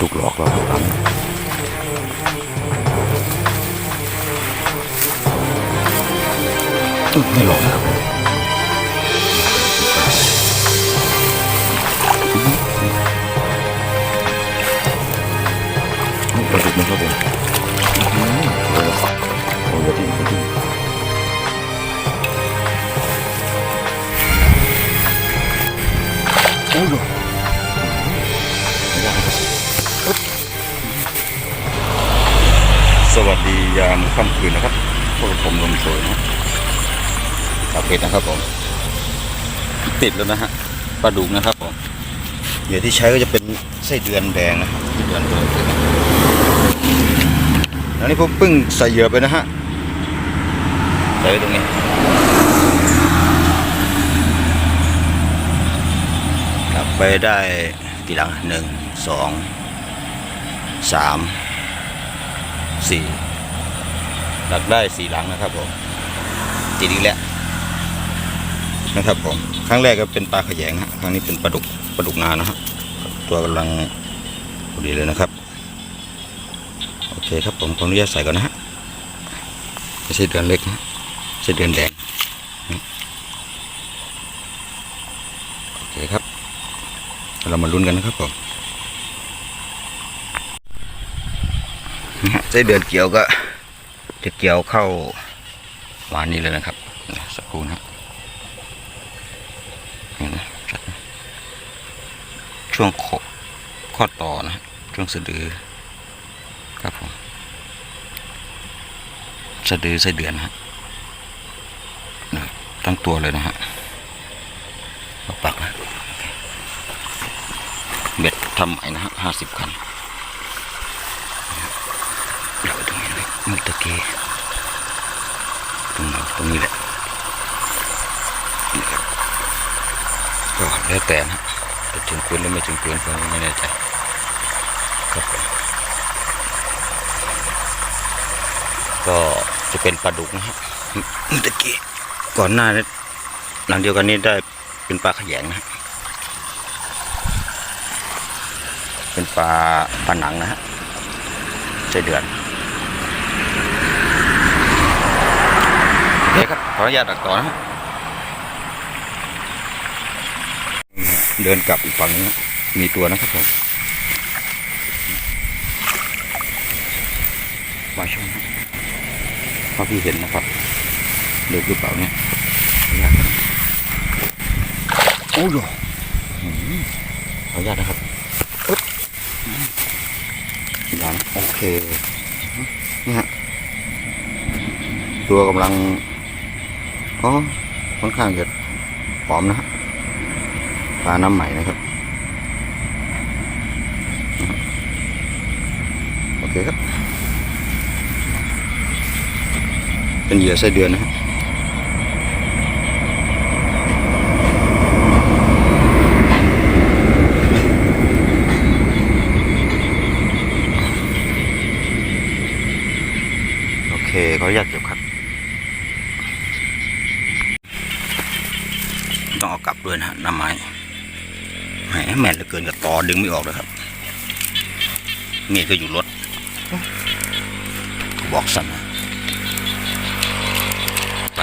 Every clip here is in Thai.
ถูกหลอกเราทุกครั้งอื้อไม่หลอกนะครับอื้อปลาดุกนะครับผมอื้อโอ้โหโอ้โหดิ้นดิ้นโอ้ย สวัสดียามค่ำคืนนะครับพวกผมลมโชยนะปลาเป็ดนะครับผม ติดแล้วนะฮะปลาดุกนะครับผมเหยื่อที่ใช้ก็จะเป็นไส้เดือนแดงนะครับไส้เดือนแดงเลยนะอันนี้ผมเพิ่งใส่เหยื่อไปนะฮะใส่ไว้ตรงนี้กลับไปได้กี่หลังหนึ่งสองสาม สี่หลักได้สี่หลังนะครับผมติดอีกแล้วนะครับผมครั้งแรกก็เป็นปลาขยงฮะครั้งนี้เป็นปลาดุกปลาดุกนานะฮะตัวกำลังพอดีเลยนะครับ โอเคครับผมขออนุญาตใส่ก่อนนะฮะไม่ใช่เดือนเล็กนะใช่เดือนแดงโอเคครับ เรามาลุ้นกันนะครับผม นะฮะ ไส้เดือนเกี่ยวก็จะเกี่ยวเข้าหวานนี้เลยนะครับสักครู่นะช่วงข,ข้อต่อนะช่วงสะดือครับผมสะดือไส้เดือนะฮะทั้งตัวเลยนะฮะเอาปักนะเคเบ็ดทำใหม่นะฮะห้าสิบคัน เราตรงนี้ เมื่อตะกี้ตรงนั้นตรงนี้แหละนี่ครับก็แล้วแต่นะจะถึงปืนหรือไม่ถึงปืนผมไม่แน่ใจครับก็จะเป็นปลาดุกนะฮะเมื่อตะกี้ก่อนหน้านี้หลังเดียวกันนี้ได้เป็นปลาขยงนะฮะเป็นปลาปลาหนังนะฮะใช่เดือน โอเคครับ ขออนุญาตตัดต่อนะเดินกลับอีกฝั่งนึงมีตัวนะครับผมมาชมนเพราะพี่เห็นนะครับเด็กหรือเปล่าเนี่ยขออนุญาตนะโอ้ยขออนุญาตนะครับอึ๊บอย่างโอเค นี่ฮะ ตัวกำลัง อ๋อค่อนข้างจะหอมนะฮะปลาน้ำใหม่นะครับ โอเคครับ เป็นเหยื่อไส้เดือนนะฮะโอเคขออนุญาตเก็บครับ ต้องเอากลับ ด้วยนะฮะน้ำไม้แหมแม่นเหลือเกินกับตอดึงไม่ออกเลยครับ มีดก็อยู่รถบอกสั่นนะไป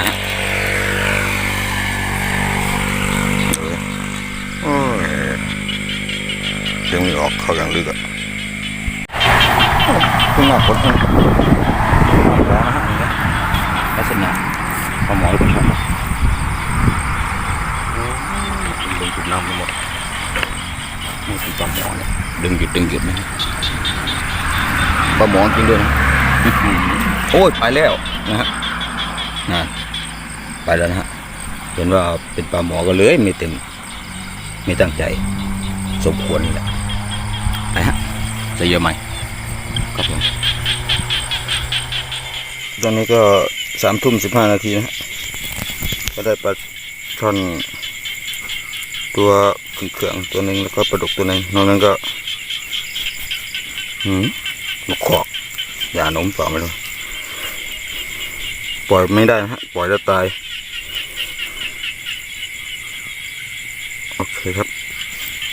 โอ้ยดึงไม่ออกเข้าอย่างลึกอะขึ้นหน้าฝนขึ้นร้อนะฮะนี่นะลักษณะปลาหมอเป็นชอบนะ ดึงจุดน้ำไปหมดนี่คือปลาหมอเนี่ย ดึงหยุดดึงหยุดนะฮะปลาหมอจริงด้วยนะอื้อหือโอ้ยไปแล้วนะฮะนั่นไปแล้วนะฮะเห็นว่าเป็นปลาหมอก็เลยไม่เต็มไม่ตั้งใจ สมควรนี่แหละไปฮะจะเยอะไหมครับผมตอนนี้ก็สามทุ่มสิบห้านาทีนะฮะก็ได้ปลาช่อนตัวเครื่องๆตัวหนึ่งแล้วก็ปลาดุกตัวหนึ่งนอกนั้นก็ หืมลูกขอกอย่าหนมเปล่าไม่รู้ปล่อยไม่ได้ฮะ ปล่อยแล้วตาย โอเคครับ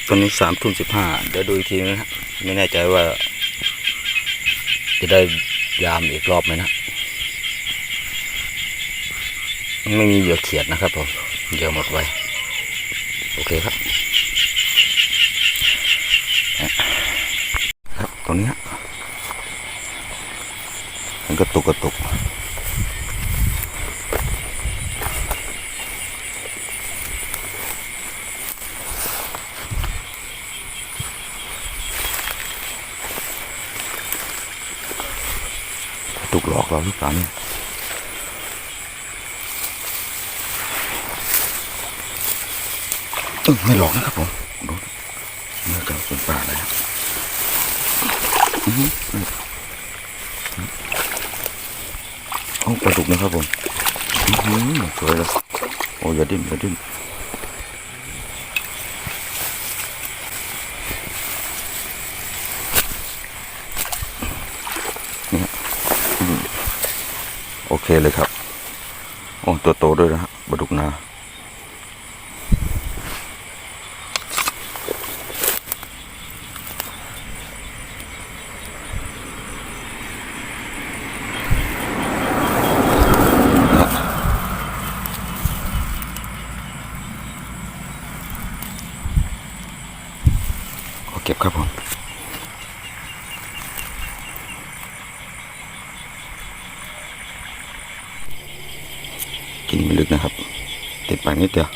ตอนนี้สามทุ่มสิบห้าเดี๋ยวดูอีกทีนะฮะ ไม่แน่ใจว่า จะได้ยามอีกรอบไหมนะ ไม่มีเหยื่อเขียดนะครับผม เหยื่อหมดไว โอเคครับตรงนี้ฮะ มันก็ตุกกระตุกตุกหลอกเราหรือเปล่าเนี่ยไม่หลอกนะครับผมดูเนื้อจะเป็นปลาเลยครับอื้อหือเอา ปลาดุกนะครับผมสวยเลยโอ้ยอย่าดิ้นอย่าดิ้นนี่ยอื้อโอเคเลยครับ โอ้ตัวโตด้วยนะฮะปลาดุกนา ขอเก็บครับผม กินไม่ลึกนะครับ ติดปากนิดเดียว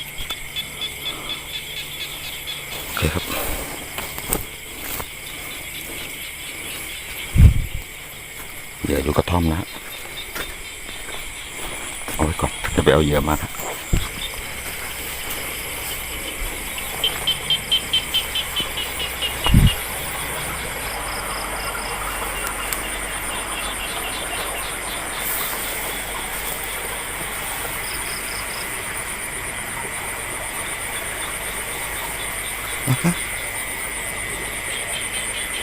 โอเคครับ เหยื่ออยู่กระท่อมนะฮะเอาไว้ก่อน จะไปเอาเหยื่อมาครับ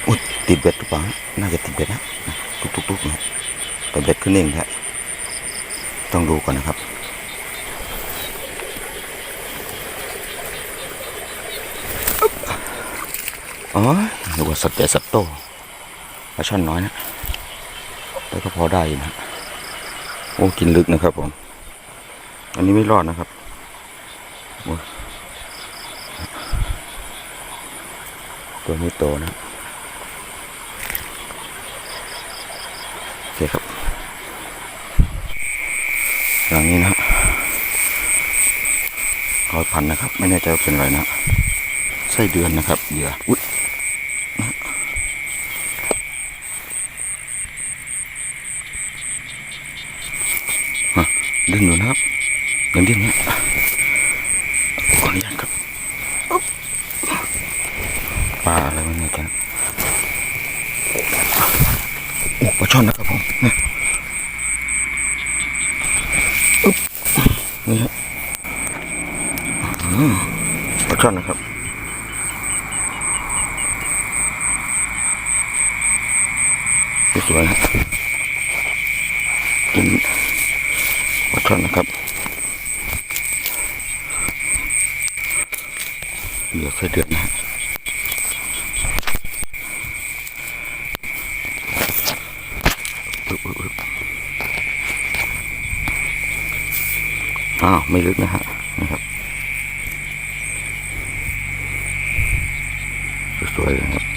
อุ้ยติดเบ็ดหรือเปล่าฮะน่าจะติดเบ็ดนะตุกตุกตุกนะแต่เบ็ดขึ้นเองแท้ต้องดูก่อนนะครับอ๋อนึกว่าสัตว์ใหญ่สัตว์โตปลาช่อนน้อยนะ แต่ก็พอได้นะ โอ้ กินลึกนะครับผม อันนี้ไม่รอดนะครับโอ้ย ตัวนี้โตนะโอเคครับอย่างนี้นะร้อยพันนะครับ ไม่แน่ใจว่าเป็นอะไรนะไส้เดือนนะครับเหยื่ออุ๊ยฮะดึงอยู่นะครับยังดิ้นเนี่ยขออนุญาตครับอุ๊บปลาอะไรวะเนี่ยกันโอ้ ปลาช่อนนะครับผมนี่ึ๊บนี่ฮะปลาช่อนนะครับสวยๆครับกินปลาช่อนนะครับเหลือไส้เดือนนะฮะอุ๊ยอุ๊ยอุ๊ย อ้าวไม่ลึกนะฮะนะครับสวยๆเลยครับ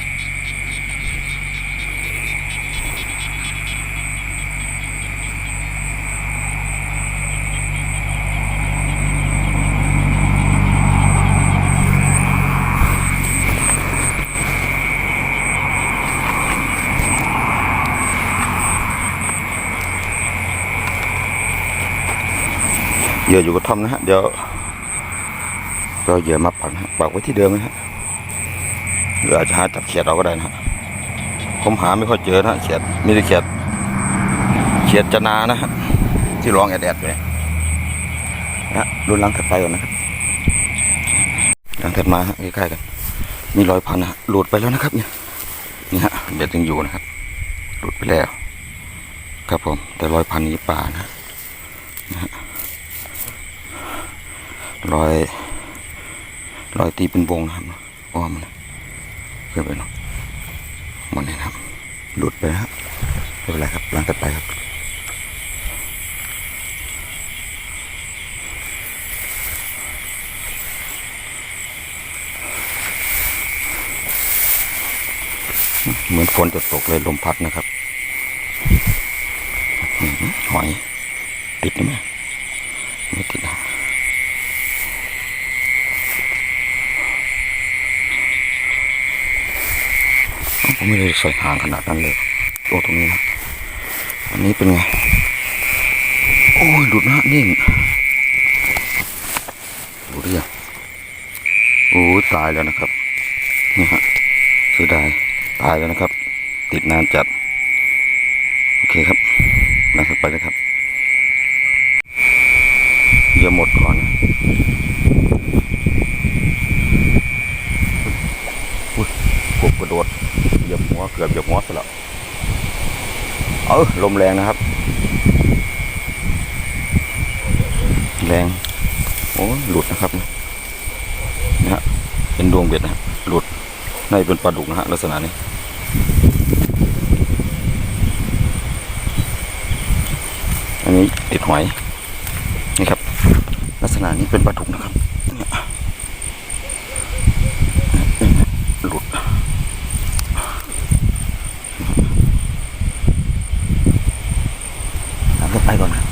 ออยู่กับท่อมนะฮะเดี๋ยวเราเหยื่อมาปักนะปักไว้ที่เดิมนะฮะหรืออาจจะหาจับเขียดเอาก็ได้นะฮะผมหาไม่ค่อยเจอนะเขียดมีแต่เขียดเขียดจนานะฮะที่ร้องแอดแอดอยู่เนี่ยนะรุ่นหลังถัดไปก่อนนะครับหลังถัดมาฮะใกล้ๆกันมีรอยพันนะฮะหลุดไปแล้วนะครับ เนี่ยนี่ฮะเบ็ดยังอยู่นะครับหลุดไปแล้ว ครับผม แต่รอยพันนี้ป่านะ รอยรอยตีเป็นวงนะครับอ้อมนะขึ้นไปเนาะหมดเลยนะครับ หลุดไปนะไม่เป็นไรครับลังตัดไปครับเหมือนฝนจะตกเลยลมพัดนะครับ หอย ติดไหมไม่ติดนะเอ้าผม ไม่ได้ใส่ห่างขนาดนั้นเลยโอ้ตรงนี้นะอันนี้เป็นไง โอ้ยหลุดนะนิ่งหลุดหรือยังโอ้ยตายแล้วนะครับ นี่ฮะเสียดายตายแล้วนะครับ ติดนานจัด โอเคครับนั่งไปเลยครับอย่าหมดก่อนนะอุ้ยกบกระโดด เหยียบหัวเกือบเหยียบหัวซะแล้วเออลมแรงนะครับ แรงโอ้หลุดนะครับนะฮะเป็นดวงเบ็ดนะฮะหลุดน่าจะเป็นปลาดุกนะฮะลักษณะนี้อันนี้ติดหอยนี่ครับ ลักษณะนี้เป็นปลาดุกนะครับเนี่ยหลุดตามเข้าไปก่อนนะ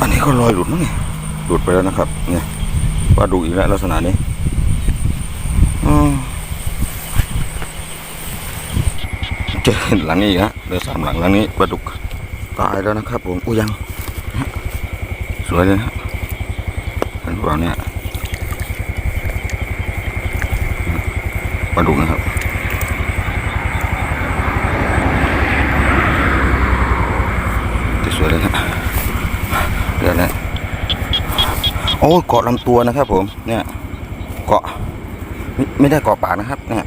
อันนี้ ก็ลอยหลุดมั้งเนี่ยหลุดไปแล้วนะครับ เนี่ยปลาดุกอีกแล้วลักษณะนี้อืมเจอหลังนี้อีกฮะเหลือสามหลังหลังนี้ปลาดุกตายแล้วนะครับ ผมอุ้ยยังสวยเลยนะฮะเห็นเปล่าเนี่ยปลาดุกนะครับที่สวยเลยนะดี๋ยวนะ โอ้ยเกาะลำตัวนะครับ ผม เนี่ย เกาะ ไม่ได้เกาะปากนะครับ เนี่ย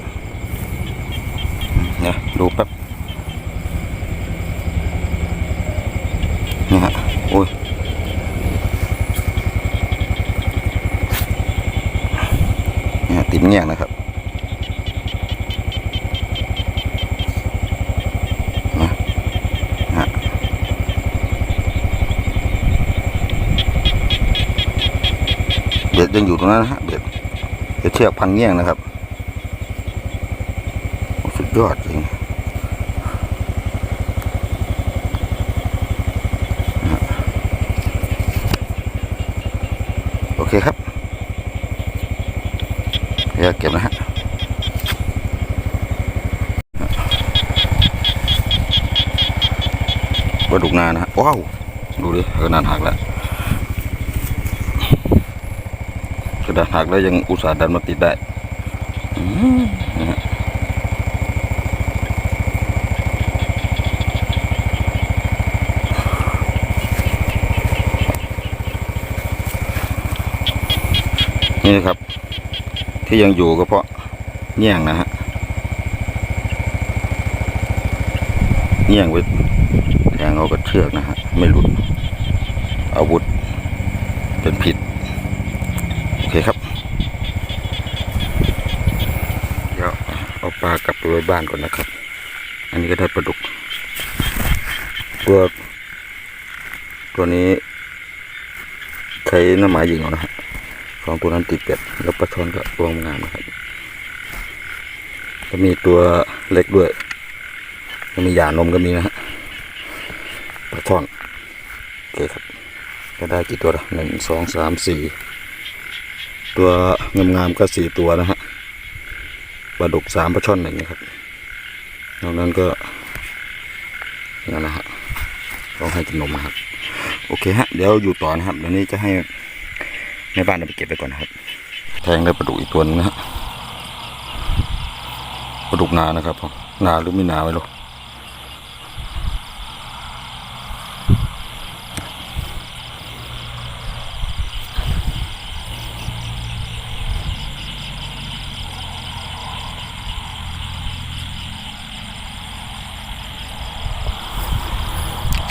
เนี่ยดูแป๊บนี่ฮะโอ้ยเนี่ยติดเงี้ยนะครับนะฮะเบ็ด ยังอยู่ตรงนั้นนะฮะเบ็ดเบ็ดเชือกพันเงี้ยงนะครับ สุดยอดจริงโอเคครับเดี๋ยวเก็บนะฮะปลาดุกนานะฮะว้าว ดูดิกระดหักแล้วก ระดานหักแล้วยังอุตส่าห์ดันมาติดได้นะฮะนี่ครับ ที่ยังอยู่ก็เพราะเงี้ยงนะฮะเงี้ยงไว้แทงเอากับเชือกนะฮะ ไม่หลุดอาวุธเป็นผิด เคครับ เดี๋ยวเอาปลากลับไปไว้บ้านก่อนนะครับ อันนี้ก็ได้ปลาดุก ตัว ตัวนี้ใช้น้ำหมายยิงเอานะฮะสองตัวนั้นติดเป็ดแล้วปลาช่อนก็รวมงามนะครับจะมีตัวเล็กด้วยจะมีหยานมก็มีนะฮะปลาช่อนโอเคครับ ก็ได้กี่ตัวละหนึ่งสองสามสี่ ตัวงามๆก็สี่ตัวนะฮะปลาดุกสามปลาช่อนหนึ่งนะครับนอกนั้นก็นั่นนะฮะต้องให้กินมนครับ โอเคฮะ เดี๋ยวอยู่ต่อนะครับเดี๋ยวนี้จะให้แม่บ้านเอาไปเก็บไปก่อนนะครับ แทงได้ปลาดุกอีกตัวนึงนะฮะปลาดุกนานะครับนาหรือไม่นาไม่รู้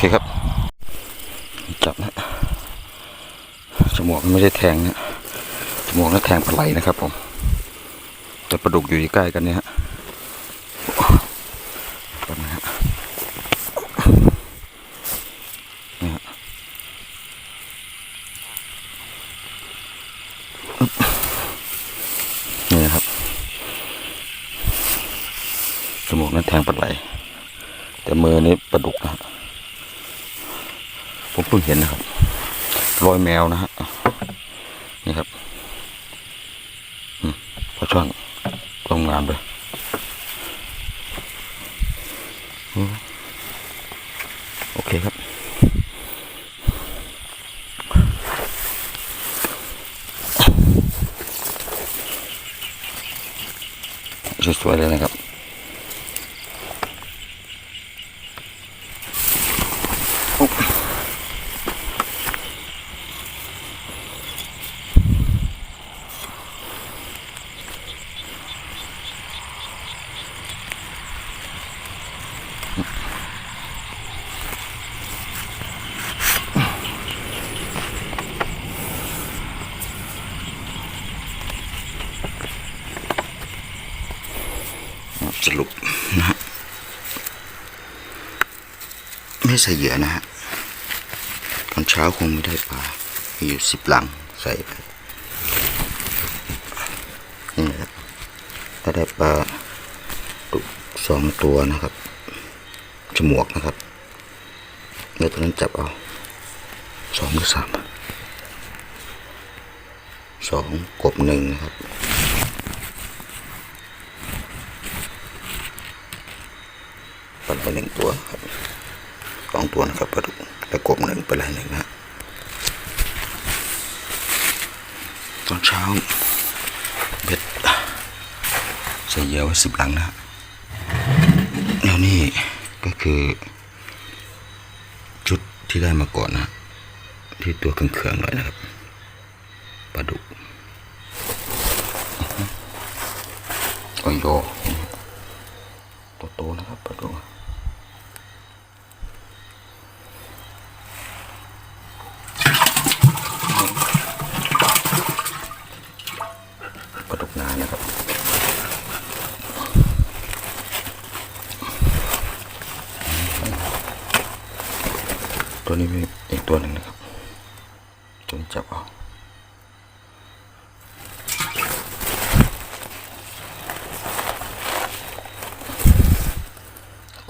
เคครับ จับนะจมูกไม่ได้แทงนะจมูกและแทงปลาไหลนะครับผมแต่ปลาดุกอยู่ใกล้กันเนี่ยฮะก่อนนะฮะเนี่ยฮะอึ๊บนี่นะครับจมูกนั้นแทงปลาไหล แต่มือนี้ปลาดุกนะฮะผมเพิ่งเห็นนะครับรอยแมวนะฮะนี่ครับพอช่างทำงงานไปอืมโอเคครับ สวยๆเลยนะครับ สรุปนะฮะไม่ใส่เหยื่อนะฮะตอนเช้าคงไม่ได้ปลามีอยู่สิบหลังใส่ไปนี่นะครับถ้าได้ปลาดุกสองตัวนะครับจมวกนะครับแล้วตอนนั้นจับเอาสองหรือสามสองกบหนึ่งนะครับ ปลา ไหลหนึ่งตัวครับสองตัวนะครับปลาดุกและกบหนึ่งปลาไหลหนึ่งนะฮะตอนเช้าเบ็ดใส่เยื่อไว้สิบหลังนะฮะแล้วนี่ก็คือ ชุดที่ได้มาก่อนนะที่ตัวเครื่องๆหน่อยนะครับปลาดุกโอ้ยโตโตนะครับปลาดุกปลาดุกนานะครับ ตัวนี้มีอีกตัวหนึ่งนะครับตัวนี้จับเอา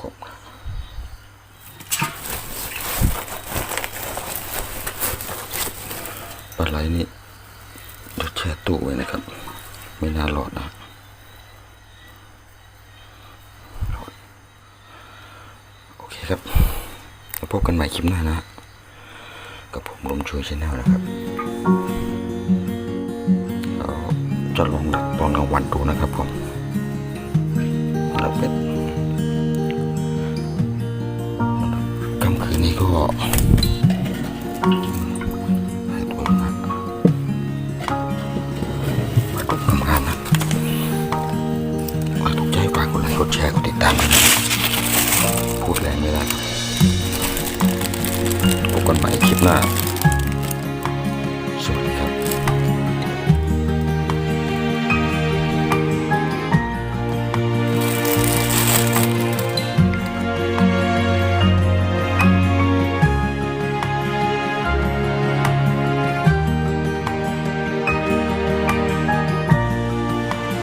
ครบนะ ปลาไหลนี่เดี๋ยวแช่ตู้ไว้นะครับ ไม่น่ารอดนะโอเคครับแล้วพบกันใหม่คลิปหน้านะ กับผมลมช่วยชแนลนะครับเราจะลองดักตอนกลางวันดูนะครับผมแล้วเป็นค่ำคืนนี้ก็